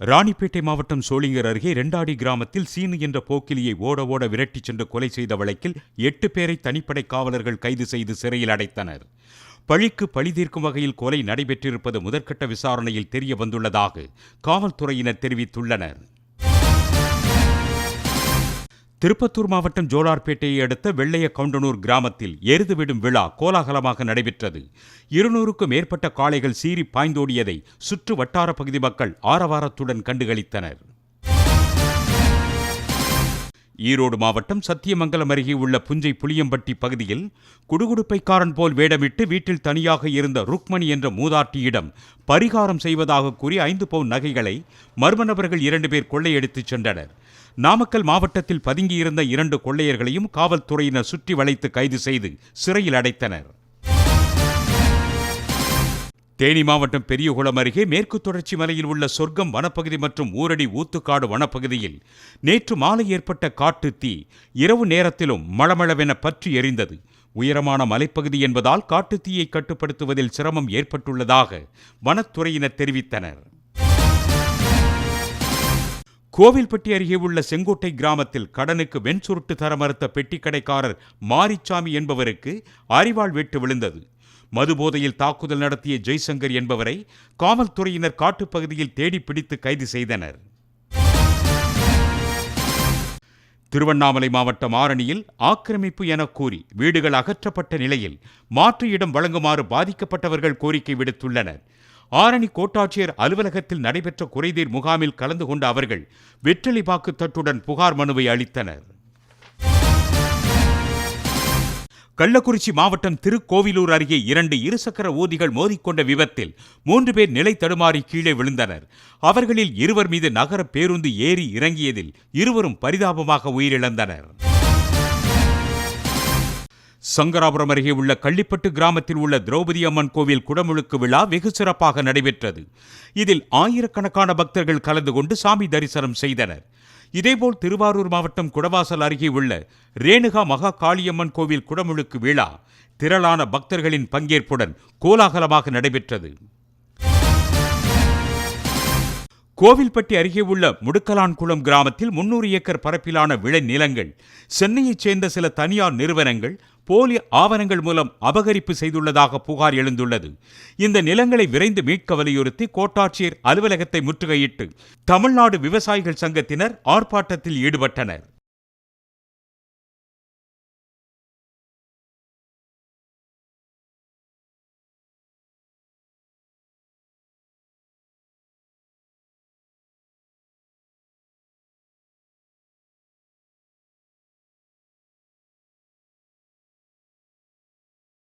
ராணிப்பேட்டை மாவட்டம் சோளிங்கர் அருகே ரெண்டாடி கிராமத்தில் சீனு என்ற போக்கிலியை ஓட ஓட விரட்டிச் சென்று கொலை செய்த வழக்கில் எட்டு பேரை தனிப்படை காவலர்கள் கைது செய்து சிறையில் அடைத்தனர். பழிக்கு பழி தீர்க்கும் வகையில் கொலை நடைபெற்றிருப்பது முதற்கட்ட விசாரணையில் தெரிய வந்துள்ளதாக காவல்துறையினர் தெரிவித்துள்ளனர். திருப்பத்தூர் மாவட்டம் ஜோலார்பேட்டையை அடுத்த வெள்ளைய கவுண்டனூர் கிராமத்தில் எருது விடும் விழா கோலாகலமாக நடைபெற்றது. இருநூறுக்கும் மேற்பட்ட காளைகள் சீறி பாய்ந்தோடியதை சுற்று வட்டார பகுதி மக்கள் ஆரவாரத்துடன் கண்டுகளித்தனர். ஈரோடு மாவட்டம் சத்தியமங்கலம் அருகே உள்ள புஞ்சை புளியம்பட்டி பகுதியில் குடுகுடுப்பைக்காரன் போல் வேடமிட்டு வீட்டில் தனியாக இருந்த ருக்மணி என்ற மூதாட்டியிடம் பரிகாரம் செய்வதாக கூறி ஐந்து பவுன் நகைகளை மர்ம நபர்கள் இரண்டு பேர் கொள்ளையடித்துச் சென்றனர். நாமக்கல் மாவட்டத்தில் பதுங்கியிருந்த இரண்டு கொள்ளையர்களையும் காவல்துறையினர் சுற்றி வளைத்து கைது செய்து சிறையில் அடைத்தனர். தேனி மாவட்டம் பெரியகுளம் அருகே மேற்கு தொடர்ச்சி மலையில் உள்ள சொர்க்கம் வனப்பகுதி மற்றும் ஊரடி ஊத்துக்காடு வனப்பகுதியில் நேற்று மாலை ஏற்பட்ட காட்டு தீ இரவு நேரத்திலும் மளமளவென பற்றி எரிந்தது. உயரமான மலைப்பகுதி என்பதால் காட்டுத்தீயை கட்டுப்படுத்துவதில் சிரமம் ஏற்பட்டுள்ளதாக வனத்துறையினர் தெரிவித்தனர். கோவில்பட்டி அருகே உள்ள செங்கோட்டை கிராமத்தில் கடனுக்கு வெண் சுருட்டு தர மறுத்த பெட்டிக்கடைக்காரர் மாரிச்சாமி என்பவருக்கு அறிவாள் வெட்டு விழுந்தது. மதுபோதையில் தாக்குதல் நடத்திய ஜெய்சங்கர் என்பவரை காவல்துறையினர் காட்டுப்பகுதியில் தேடி பிடித்து கைது செய்தனர். திருவண்ணாமலை மாவட்டம் ஆரணியில் ஆக்கிரமிப்பு என கூறி வீடுகள் அகற்றப்பட்ட நிலையில் மாற்று இடம் வழங்குமாறு பாதிக்கப்பட்டவர்கள் கோரிக்கை விடுத்துள்ளனர். ஆரணி கோட்டாட்சியர் அலுவலகத்தில் நடைபெற்ற குறைதீர் முகாமில் கலந்து கொண்ட அவர்கள் வெற்றிலை பாக்கு தட்டுடன் புகார் மனுவை அளித்தனர். கள்ளக்குறிச்சி மாவட்டம் திருக்கோவிலூர் அருகே இரண்டு இருசக்கர ஊர்திகள் மோதிக்கொண்ட விபத்தில் மூன்று பேர் நிலை தடுமாறி கீழே விழுந்தனர். அவர்களில் இருவர் மீது நகர பேருந்து ஏறி இறங்கியதில் இருவரும் பரிதாபமாக உயிரிழந்தனர். சங்கராபுரம் அருகே உள்ள கள்ளிப்பட்டு கிராமத்தில் உள்ள திரௌபதி அம்மன் கோவில் குடமுழுக்கு விழா வெகு சிறப்பாக நடைபெற்றது. இதில் ஆயிரக்கணக்கான பக்தர்கள் கலந்து கொண்டு சாமி தரிசனம் செய்தனர். இதேபோல் திருவாரூர் மாவட்டம் குடவாசல் அருகே உள்ள ரேணுகா மகா காளியம்மன் கோவில் குடமுழுக்கு விழா திரளான பக்தர்களின் பங்கேற்புடன் கோலாகலமாக நடைபெற்றது. கோவில்பட்டி அருகே உள்ள முடுக்கலான்குளம் கிராமத்தில் முன்னூறு ஏக்கர் பரப்பிலான விளை நிலங்கள் சென்னையைச் சேர்ந்த சில தனியார் நிறுவனங்கள் போலி ஆவணங்கள் மூலம் அபகரிப்பு செய்துள்ளதாக புகார் எழுந்துள்ளது. இந்த நிலங்களை விரைந்து மீட்க வலியுறுத்தி கோட்டாட்சியர் அலுவலகத்தை முற்றுகையிட்டு தமிழ்நாடு விவசாயிகள் சங்கத்தினர் ஆர்ப்பாட்டத்தில் ஈடுபட்டனர்.